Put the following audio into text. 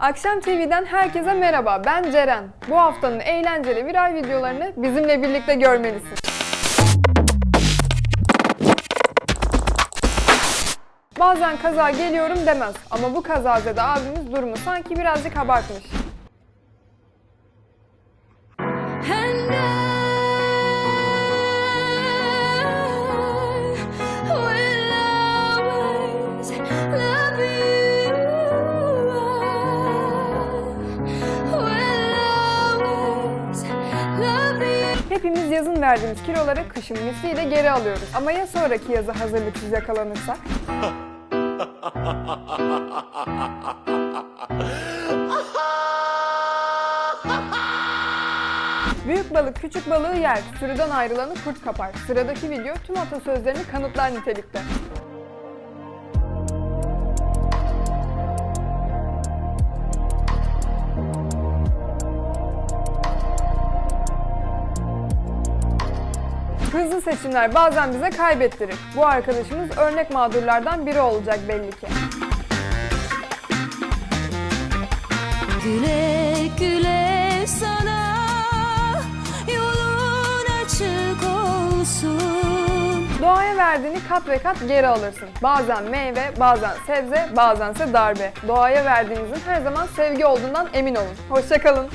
Akşam TV'den herkese merhaba. Ben Ceren. Bu haftanın eğlenceli viral videolarını bizimle birlikte görmelisin. Bazen kaza geliyorum demez ama bu kazazede abimiz durumu sanki birazcık abartmış. Hepimiz yazın verdiğimiz kiloları kışın misliyle geri alıyoruz. Ama ya sonraki yazı hazırlıksız yakalanırsak? Büyük balık küçük balığı yer, sürüden ayrılanı kurt kapar. Sıradaki video tüm atasözlerini kanıtlar nitelikte. Hızlı seçimler bazen bize kaybettirir. Bu arkadaşımız örnek mağdurlardan biri olacak belli ki. Güle güle sana yolun açık olsun. Doğaya verdiğini kat ve kat geri alırsın. Bazen meyve, bazen sebze, bazense darbe. Doğaya verdiğinizin her zaman sevgi olduğundan emin olun. Hoşçakalın.